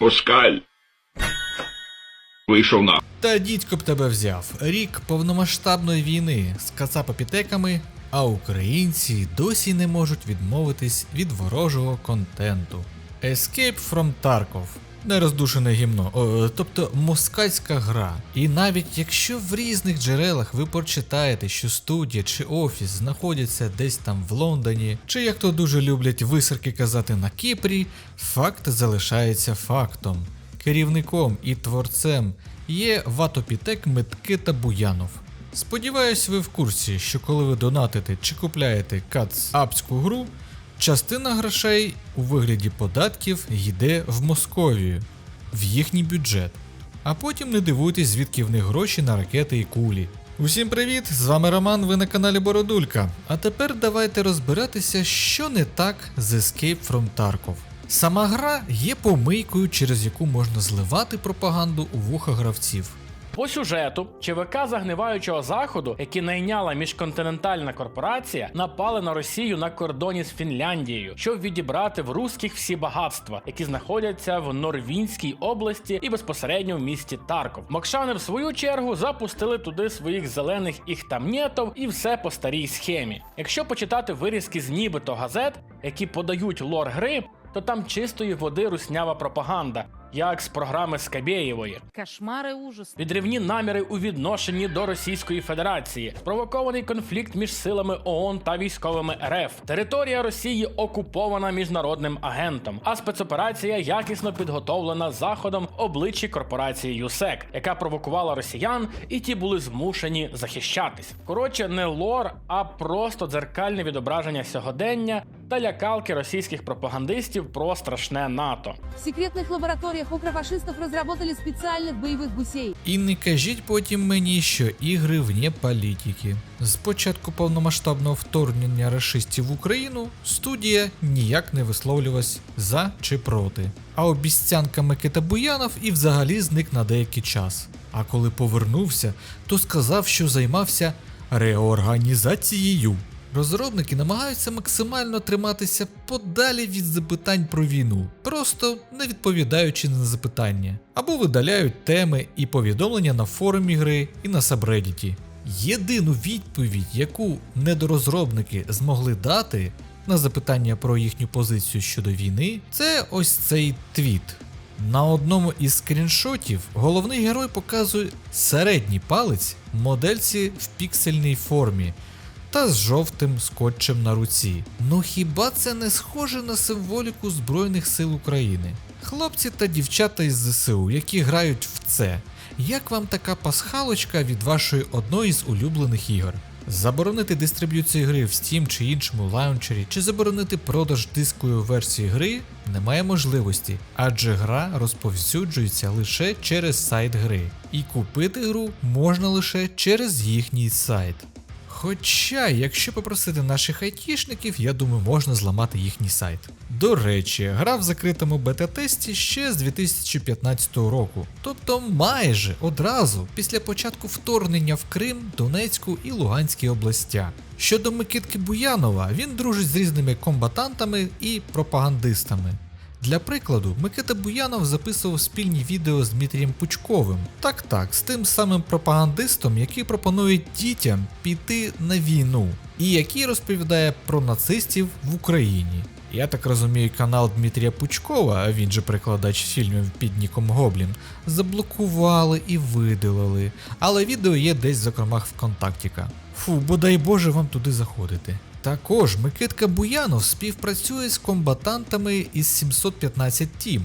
Москаль. Вийшов на. Та дідько б тебе взяв. Рік повномасштабної війни з кацапопітеками, а українці досі не можуть відмовитись від ворожого контенту. Escape from Tarkov. Нероздушене гімно, тобто москальська гра. І навіть якщо в різних джерелах ви прочитаєте, що студія чи офіс знаходяться десь там в Лондоні, чи як то дуже люблять висерки казати на Кіпрі, факт залишається фактом. Керівником і творцем є ватопітек Микита Буянов. Сподіваюсь, ви в курсі, що коли ви донатите чи купляєте кацапську гру, частина грошей у вигляді податків йде в Московію, в їхній бюджет. А потім не дивуйтесь, звідки в них гроші на ракети і кулі. Усім привіт! З вами Роман, ви на каналі Бородулька. А тепер давайте розбиратися, що не так з Escape from Tarkov. Сама гра є помийкою, через яку можна зливати пропаганду у вуха гравців. По сюжету ЧВК загниваючого заходу, які найняла міжконтинентальна корпорація, напали на Росію на кордоні з Фінляндією, щоб відібрати в русських всі багатства, які знаходяться в Норвінській області і безпосередньо в місті Тарков. Мокшани, в свою чергу, запустили туди своїх зелених іхтамнєтов і все по старій схемі. Якщо почитати вирізки з нібито газет, які подають лор гри, то там чистої води руснява пропаганда, як з програми Скабєєвої. Кошмары, ужас. Відривні наміри у відношенні до Російської Федерації, спровокований конфлікт між силами ООН та військовими РФ. Територія Росії окупована міжнародним агентом, а спецоперація якісно підготовлена заходом в обличчі корпорації ЮСЕК, яка провокувала росіян, і ті були змушені захищатись. Коротше, не лор, а просто дзеркальне відображення сьогодення та лякалки російських пропагандистів про страшне НАТО. В секретных лабораториях укрофашистов разработали специальных боевых гусей. І не кажіть потім мені, що ігри вне політики. З початку повномасштабного вторгнення рашистів в Україну студія ніяк не висловлювалась за чи проти. А обіцянка Микита Буянов і взагалі зник на деякий час. А коли повернувся, то сказав, що займався реорганізацією. Розробники намагаються максимально триматися подалі від запитань про війну, просто не відповідаючи на запитання, або видаляють теми і повідомлення на форумі гри і на сабредіті. Єдину відповідь, яку недорозробники змогли дати на запитання про їхню позицію щодо війни, це ось цей твіт. На одному із скріншотів головний герой показує середній палець модельці в піксельній формі та з жовтим скотчем на руці. Ну хіба це не схоже на символіку Збройних сил України? Хлопці та дівчата із ЗСУ, які грають в це. Як вам така пасхалочка від вашої одної з улюблених ігор? Заборонити дистриб'юцію гри в Steam чи іншому лаунчері, чи заборонити продаж дискової версії гри немає можливості, адже гра розповсюджується лише через сайт гри, і купити гру можна лише через їхній сайт. Хоча, якщо попросити наших айтішників, я думаю, можна зламати їхній сайт. До речі, гра в закритому бета-тесті ще з 2015 року, тобто майже одразу після початку вторгнення в Крим, Донецьку і Луганській областях. Щодо Микитки Буянова, він дружить з різними комбатантами і пропагандистами. Для прикладу, Микита Буянов записував спільні відео з Дмитрієм Пучковим. Так так, з тим самим пропагандистом, який пропонує дітям піти на війну, і який розповідає про нацистів в Україні. Я так розумію, канал Дмитрія Пучкова, а він же перекладач фільмів під ніком Гоблін, заблокували і видалили. Але відео є десь зокрема, в закромах ВКонтактіка. Фу, бодай Боже вам туди заходити. Також Микитка Буянов співпрацює з комбатантами із 715 Team.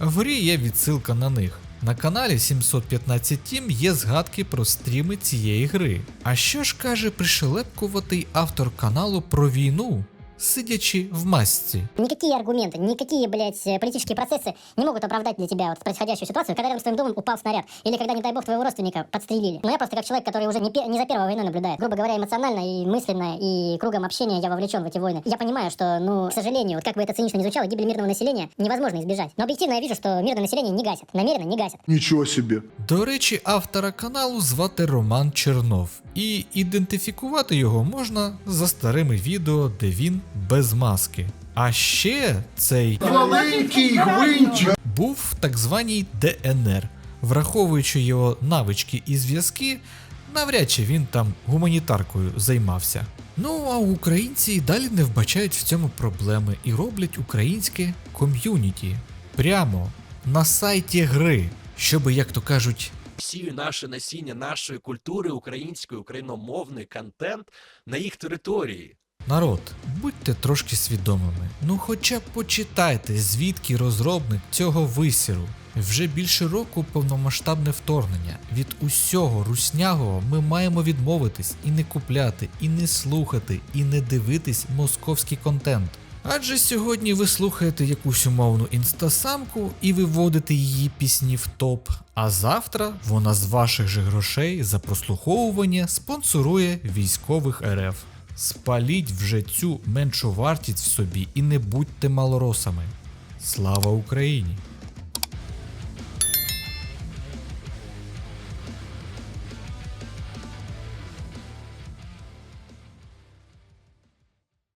В грі є відсилка на них. На каналі 715 Team є згадки про стріми цієї гри. А що ж каже пришелепкуватий автор каналу про війну, сидячи в масці? Никакие аргументы, никакие, блядь, э, политические процессы не могут оправдать для тебя вот происходящую ситуацию, когда рядом с твоим домом упал снаряд, или когда, не дай бог, твоего родственника подстрелили. Но я просто как человек, который уже не, пе- не за первой войной наблюдает, грубо говоря, эмоционально и мысленно, и кругом общения я вовлечен в эти войны. Я понимаю, что, ну, к сожалению, вот как бы это цинично не звучало, гибель мирного населения невозможно избежать. Но объективно я вижу, что мирное население не гасят, намеренно не гасят. Ничего себе. До речі, автора каналу звати Роман Чернов, і ідентифікувати його можна за старими відео, де він без маски. А ще цей Маленький гвинтик. був в так званій ДНР. Враховуючи його навички і зв'язки, навряд чи він там гуманітаркою займався. Ну а українці і далі не вбачають в цьому проблеми і роблять українське ком'юніті прямо на сайті гри, щоби, як то кажуть, Всі наше насіння нашої культури, української, україномовний контент на їх території. Народ, будьте трошки свідомими. Ну хоча б почитайте, звідки розробник цього висіру. Вже більше року повномасштабне вторгнення. Від усього руснягого ми маємо відмовитись і не купляти, і не слухати, і не дивитись московський контент. Адже сьогодні ви слухаєте якусь умовну інстасамку і виводите її пісні в топ, а завтра вона з ваших же грошей за прослуховування спонсорує військових РФ. Спаліть вже цю меншу вартість в собі і не будьте малоросами. Слава Україні!